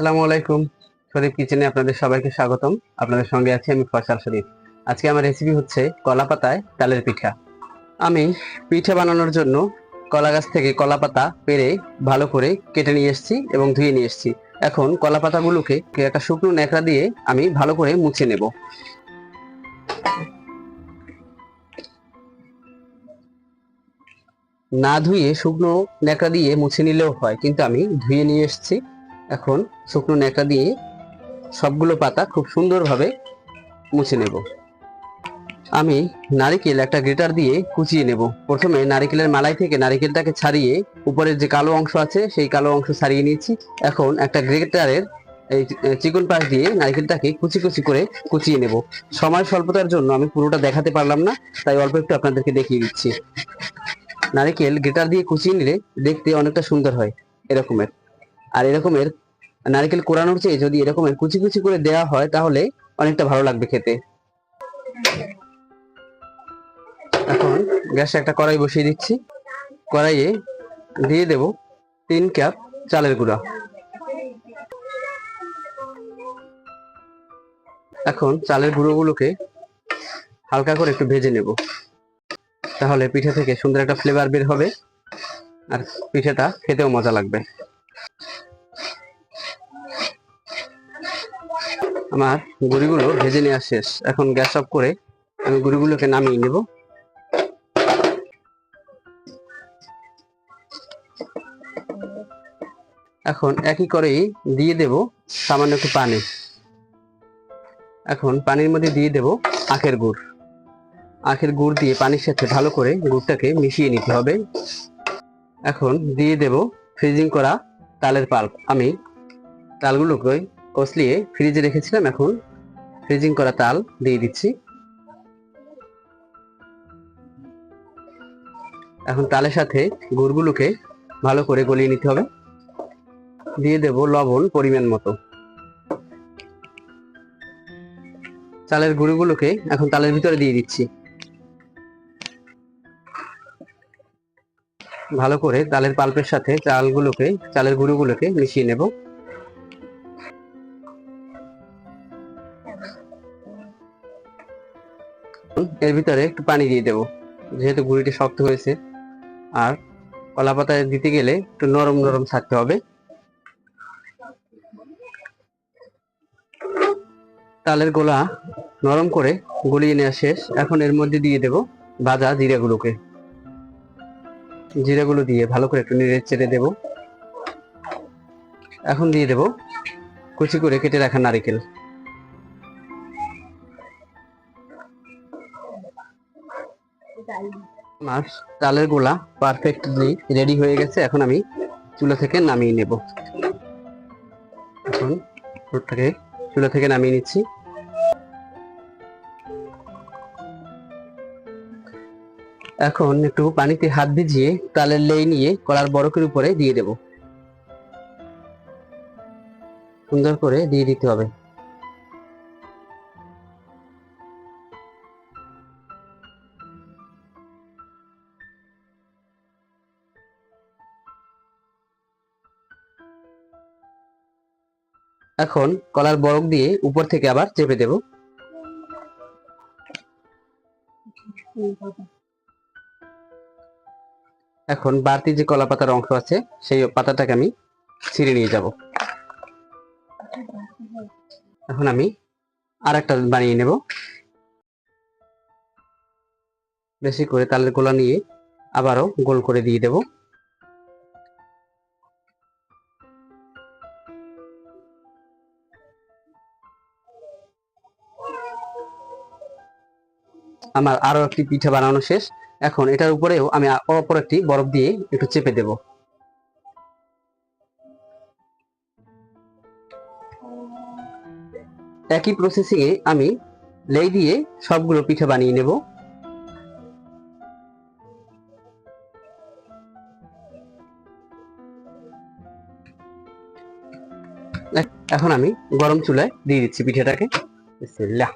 আসসালামু আলাইকুম। শরীফ কিচেনে আপনাদের সবাইকে স্বাগতম। আপনাদের সঙ্গে আছি আমি ফয়সাল শরীফ আজকে আমার রেসিপি হচ্ছে কলা পাতায় তালের পিঠা। আমি পিঠা বানানোর জন্য কলা গাছ থেকে কলা পাতা পেরে ভালো করে কেটে নিয়ে এসেছি এবং ধুয়ে নিয়ে এসেছি। এখন কলা পাতাগুলোকে একটা শুকনো ন্যাকড়া দিয়ে আমি ভালো করে মুছে নেব। না ধুয়ে শুকনো ন্যাকড়া দিয়ে মুছে নিলেও হয়, কিন্তু আমি ধুয়ে নিয়ে এসেছি। এখন শুকনো ন্যাকড়া দিয়ে সবগুলো পাতা খুব সুন্দরভাবে মুছে নেব। আমি নারিকেল একটা গ্রেটার দিয়ে কুচিয়ে নেব। প্রথমে নারিকেলের মালাই থেকে নারিকেলটাকে ছাড়িয়ে উপরের যে কালো অংশ আছে, সেই কালো অংশ ছাড়িয়ে নিয়েছি। এখন একটা গ্রেটারের এই চিকন পাশ দিয়ে নারিকেলটাকে কুচি কুচি করে কুচিয়ে নেব। সময় স্বল্পতার জন্য আমি পুরোটা দেখাতে পারলাম না, তাই অল্প একটু আপনাদেরকে দেখিয়ে দিচ্ছি। নারিকেল গ্রেটার দিয়ে কুচিয়ে নিলে দেখতে অনেকটা সুন্দর হয়, এরকমের। আর এরকমের নারকেল কোরানোর চেয়ে যদি এরকমের কুচি কুচি করে দেওয়া হয়, তাহলে অনেকটা ভালো লাগবে খেতে। এখন গ্যাসে একটা কড়াই বসিয়ে দিচ্ছি। কড়াইয়ে দিয়ে দেব তিন কাপ চালের গুঁড়া। এখন চালের গুঁড়োগুলোকে হালকা করে একটু ভেজে নেব। তাহলে পিঠে থেকে সুন্দর একটা ফ্লেভার বের হবে। আর পিঠেটা খেতেও মজা লাগবে। আমার গুড়িগুলো ভেজে নেওয়া শেষ। এখন গ্যাস অফ করে আমি গুড়িগুলোকে নামিয়ে নেব। এখন একই করেই দিয়ে দেব সামান্য একটু পানি। এখন পানির মধ্যে দিয়ে দেব আখের গুড়। আখের গুড় দিয়ে পানির সাথে ভালো করে গুড়টাকে মিশিয়ে নিতে হবে। এখন দিয়ে দেব ফ্রিজিং করা তালের পাল্প। আমি তালগুলোকে কষলিয়ে ফ্রিজে রেখেছিলাম, এখন ফ্রিজিং করা তাল দিয়ে দিচ্ছি। এখন তালের সাথে গুড়গুলোকে ভালো করে গলিয়ে নিতে হবে। দিয়ে দেব লবণ পরিমাণ মতো। চালের গুঁড়োগুলোকে এখন তালের ভিতরে দিয়ে দিচ্ছি। ভালো করে তালের পাল্পের সাথে চালগুলোকে, চালের গুঁড়োগুলোকে মিশিয়ে নেব। এর ভিতরে একটু পানি দিয়ে দেব। যেহেতু গুঁড়িটি শক্ত হয়েছে। আর কলা পাতায় দিতে গেলে একটু নরম নরম থাকতে হবে। তালের গোলা নরম করে গলিয়ে নেওয়া শেষ। এখন এর মধ্যে দিয়ে দেব ভাজা জিরাগুলোকে। জিরাগুলো দিয়ে ভালো করে একটু নেড়ে চেড়ে দেব। এখন দিয়ে দেব কুচি করে কেটে রাখা নারিকেল। আমার তালের গোলা পারফেক্টলি রেডি হয়ে গেছে। এখন আমি চুলা থেকে নামিয়ে নেব। এখন ফুটটাকে চুলা থেকে নামিয়ে নিচ্ছি। এখন একটু পানিতে হাত ভিজিয়ে তালের লেই নিয়ে কলার বরকের উপরে দিয়ে দেব। সুন্দর করে দিয়ে দিতে হবে। এখন কলার বরক দিয়ে উপর থেকে আবার চেপে দেব। এখন বাড়তি যে কলা পাতার অংশ আছে, সেই পাতাটাকে আমি ছিঁড়ে নিয়ে যাব। এখন আমি আর একটা বানিয়ে নেব। বেশি করে তালের গোলা নিয়ে আবারও গোল করে দিয়ে দেব। আমার আরও একটি পিঠা বানানো শেষ। এখন এটার উপরেও আমি অপর একটি বরফ দিয়ে একটু চেপে দেব। একই প্রসেসিং এ আমি লেই দিয়ে সবগুলো পিঠা বানিয়ে নেব। এখন আমি গরম চুলায় দিয়ে দিচ্ছি পিঠাটাকে। বিসমিল্লাহ।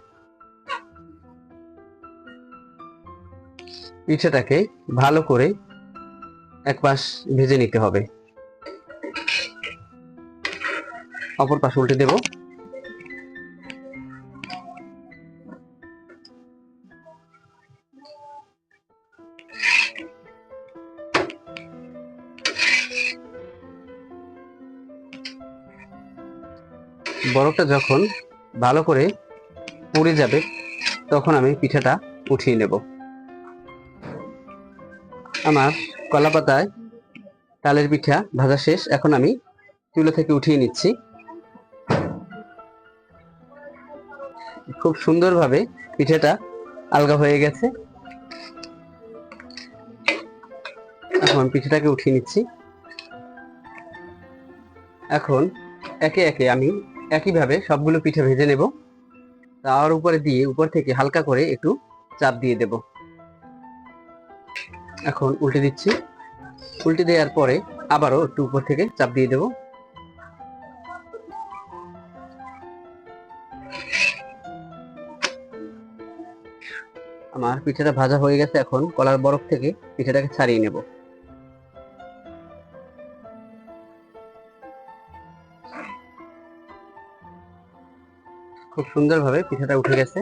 পিঠাটাকে ভালো করে এক পাশ ভেজে নিতে হবে। অপর পাশ উল্টে দেব। বরফটা যখন ভালো করে পুড়ে যাবে, তখন আমি পিঠাটা উঠিয়ে নেব। আমার কলা পাতায় তালের পিঠা ভাজা শেষ। এখন আমি চুলো থেকে উঠিয়ে নিচ্ছি। খুব সুন্দরভাবে পিঠাটা আলগা হয়ে গেছে। এখন পিঠাটাকে উঠিয়ে নিচ্ছি। এখন একে একে আমি একইভাবে সবগুলো পিঠা ভেজে নেব। তার উপরে দিয়ে উপর থেকে হালকা করে একটু চাপ দিয়ে দেব। এখন উল্টে দিচ্ছি। উল্টে দেওয়ার পরে আবারও একটু উপর থেকে চাপ দিয়ে দেব। আমার পিঠাটা ভাজা হয়ে গেছে এখন কলার বরফ থেকে পিঠাটাকে ছাড়িয়ে নেব। খুব সুন্দরভাবে পিঠাটা উঠে গেছে।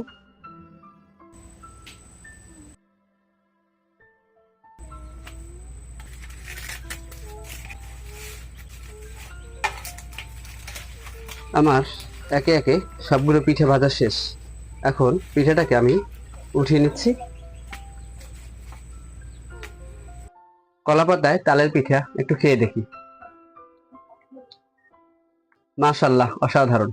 আমার একে একে সবগুলো পিঠে ভাজা শেষ। এখন পিঠেটাকে আমি উঠিয়ে নিচ্ছি। কলা পাতায় তালের পিঠা একটু খেয়ে দেখি। মাশাল্লাহ, অসাধারণ।